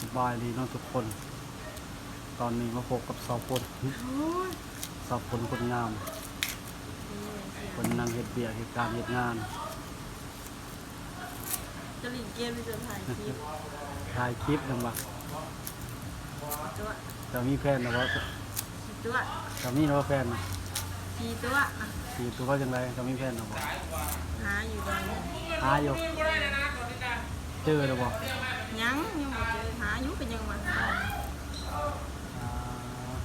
สบายดีเนาะทุกคน ตอนนี้มาพบกับสาวปนโอ้ยสาวปนคนงามคนนั่งเฮ็ดเบียกเหตุการณ์เหตุงานจะลิงเกมหรือจะถ่ายคลิปถ่ายคลิปนำบ่ตัวจะมีแฟนนะบ่ขี่ตัวจะมีเนาะแฟนน่ะขี่ตัวอะสิตัวจังไดจะมีแฟนนะบ่หาอยู่ตอนนี้หาอยู่ เจอแล้วบ่ยังยังไม่เจอหาอยู่เป็นยังมาหาอ่า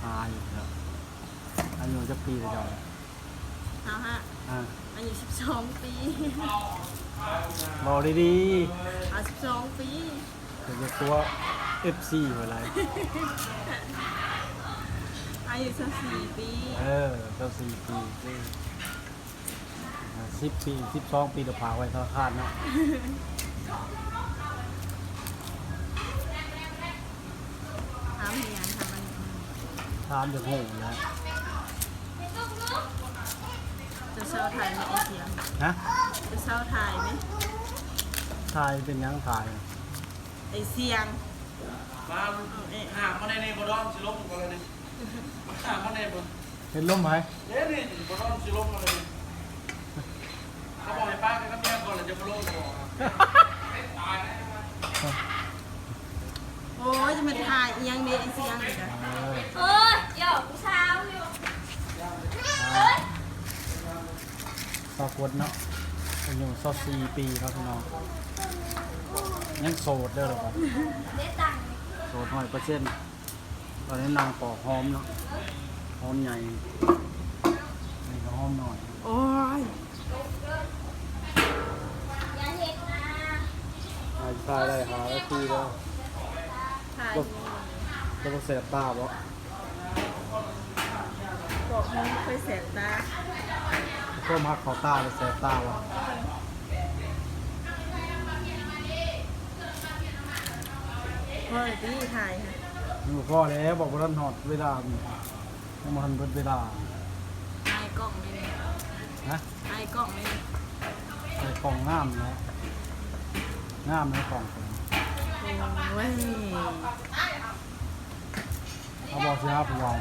หาอยู่ครับอายุจักปีแล้วเจ้าหาฮะอ่าอายุ12 ปีบอกดีอา12 ปีๆเดี๋ยวจะตัว FC ไว้ไรอายุ14ปีเออเจ้าสี่ปีสิบปีสิบสองปีเราพาไว้ธนาคารเนาะ ถามเฮียนทำมัน ถามอย่างโง่นะจะเช่าถ่ายไหมไอเสียงฮะจะเช่าถ่ายไหมถ่ายเป็นหยังถ่ายไอเสียงมาหามาในในบอดอนสิลงกันเลยนี่หามาในบอเห็นลมไหมเดี๋ยวนี่บอดอนสิลงกันเลยเขาบอกให้ป้าไปกับเมียก่อนเลยจะมาลงก่อนโอ้ยจะมาถ่ายอีหยังเดียไอเสียงเลยนะเออเออเดี๋ยวผู้สาวอยู่ สาวกดเนาะอายุสสี่ปีครับพี่น้อง ยังโสดเด้อหรอครับได้ตังค์โสดหน่อยเปอร์เซ็นต์ตอนนี้นางปอกหอมเนาะหอมใหญ่นี่ก็หอมหน่อย โอ้ยอย่าเห็นนะหายตายได้หาได้ทีแล้วถ่ายแล้วก็เสียบตาบ่บอกมึงเคยแสบตา ก็มักเขาตาไปเสียบตาวะเฮ้ยพี่ถ่ายค่ะอยู่พ่อแล้วบอกว่าท่านหอดเวลายังมาทันเบิดเวลาไอ้กล้องนี่นะไอ้กล้องนี่ใส่กล่องงามนะงามในกล่องผมโอ้ยเอาบอกสิครับผมเอา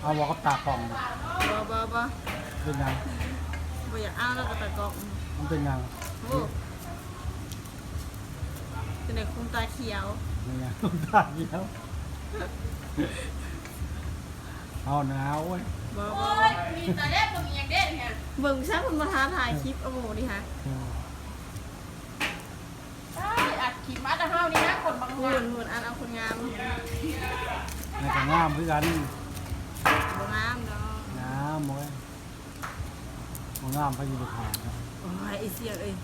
เอาบอกกับตากล่องดิบ่บ่บ่ เป็นยังบ่อยากอ้าวแล้วก็ตะกล้องมันเป็นยังโอ้เป็นเด็กคุมตาเขียวนี่ยังตาเดียวเอาหนาวเว้ยบ่โอ้บ่ยมีแต่เด็กผมยังเด็กเนี่ยเบิ่งซักคนมาท้าถ่ายคลิปโอ้โหดิฮะอืมอัดขีดมัดเฮานี่นะคนบางหุ่วันนหุ่นอันเอาคนงามนี่ก็งามคือกันบ่งามเนาะงามเว้ย บ่งามพระยุทธภาครับโอ้ยไอเสียงเอ้ย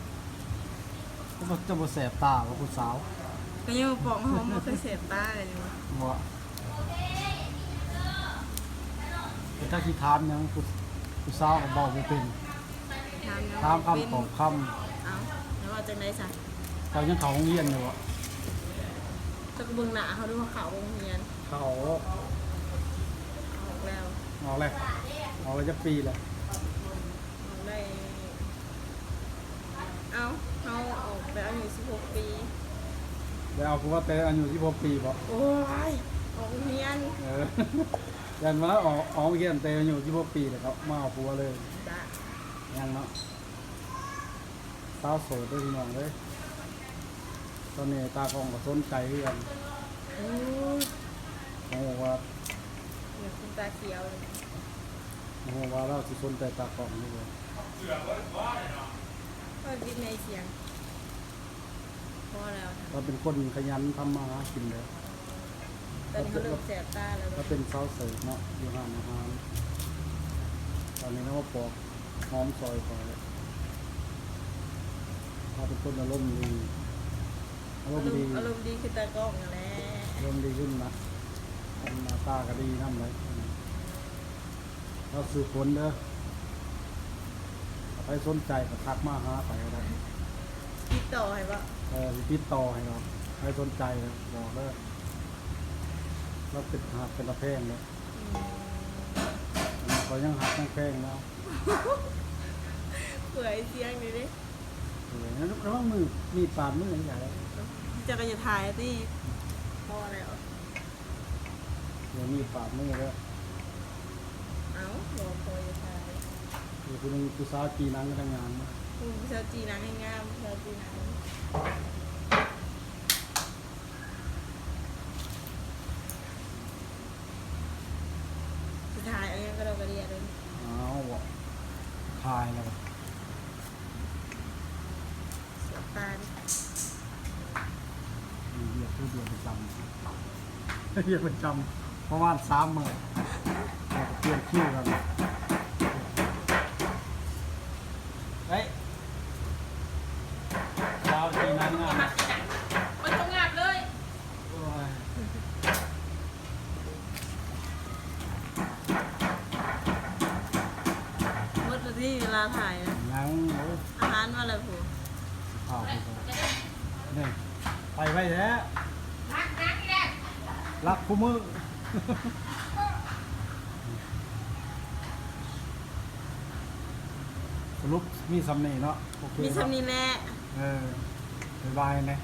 ก็บ่จะบ่แสบตาว่าผู้สาวก็ยังบอกว่าผมบ่เคยเสพตาเลยนี่วะบ่แต่ถ้าคิดถามหยังผู้ผู้สาวก็บอกบ่เป็นถามถามเป็นคำตอบคเอาแล้วว่าจังได๋ซะำเขายังเขาโรงเรียนอยู่อะจะก็เบิ่งหน้าเขาดูว่าเขาโรงเรียนเขาออกแล้วออกเลยออกเลยจะปีเลย ออกได้เอาเขาออกแล้วอายุ16 ปี แล้วเอากูว่าเต้อายุที่พกปีบ่โอ้ยออกโรงเรียนเออยันมาแล้วออกออกเมื่อกี้อันเต้อายุที่พกปีเลยครับมาเอาผัวเลยจ้ะยังเนาะสาวโสดด้วยพี่น้องเลยตอนนี้ตากล้องก็สนใจเรื่องโอ้ยผมบอกว่าเดี๋ยวคุณตาเขียวเลยผมบอกว่าเราสิสนใจตากล้องนี่เลยก็กินในเสียงพอแล้วนะ เราเป็นคนขยันทำมาหากินเลยตอนนี้เขาเริ่มแสบตาแล้วเราเป็นสาวเสิร์ฟเนาะอยู่ห้านอาหารตอนนี้เขาก็ปอกหอมซอยคอยเขาเป็นคนอารมณ์ดีอารอามรณ์มดีณ์อารมณ์ดีคือตากล้องนั่นแหละอารมณ์ดีขึ้นนะทำหน้าตาก็ดีน้ำเลยเราสืบผลเด้อถ้าใครสนใจก็ทักมาหาไปก็ได้ติดต่อให้ปะ เออสิติดต่อให้เราใครสนใจนะบอกเด้อเราติดหักเป็นตะแพงเลยเขายังหักยังแพงแล้วเปื่อยเสียงนี่ดิเออแล้วแล้วว่ามือมีดปาดมืออย่างไรจะก็จะถ่ายที่พอแล้วเดี๋ยวมีปากมือแล้วเอ้าโหพอจะทายเดี๋ยวคุณผู้สาวจีนังก็ทำงานมา อืมเชาจีนางให้งามเชาจีนางสุดท้ายเอายังก็เราก็เรียนเลยอ้าวว่ะคายแล้วว่ะเสียตาลมีเรียกผู้เดียวประจำเรียกประจำประมาณสามหมื่นเราก็เปลี่ยนคิวกันเฮ้ยสาวจีนังอะมัดที่ไหนไปทำงานเลยโอ้ยหมดแล้วที่เวลาถ่ายนะนังโอ้ยอาหารว่าอะไรผู้ข้าวไปก่อนนี่ไปไว้แล้วมัดนักที่แรกรักคู่มือสรุปมีสำเนีเนาะโอเคมีครับสำนีแน่เออ บายบายนะ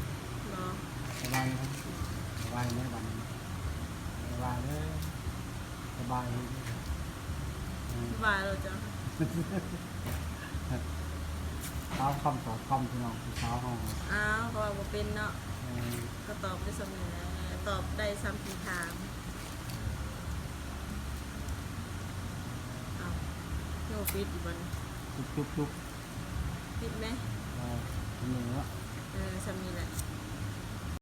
เนาะบ๊ายบายนะบ๊ายบายนะบันบ๊ายบายเลยบ๊ายบายเลยเออบาเราจะเท้าคำตอบคำพี่น้องพี่สาห้องอ้าวก็ว่าบ่เป็นเนาะเออก็ตอบได้สำนีแน่ตอบได้ซ้ำทีถามเอาโยฟิตอีกบันจุ๊บจุ๊บจุ๊บฟิตไหม เออเหนือเออซ้ำนี้แหละ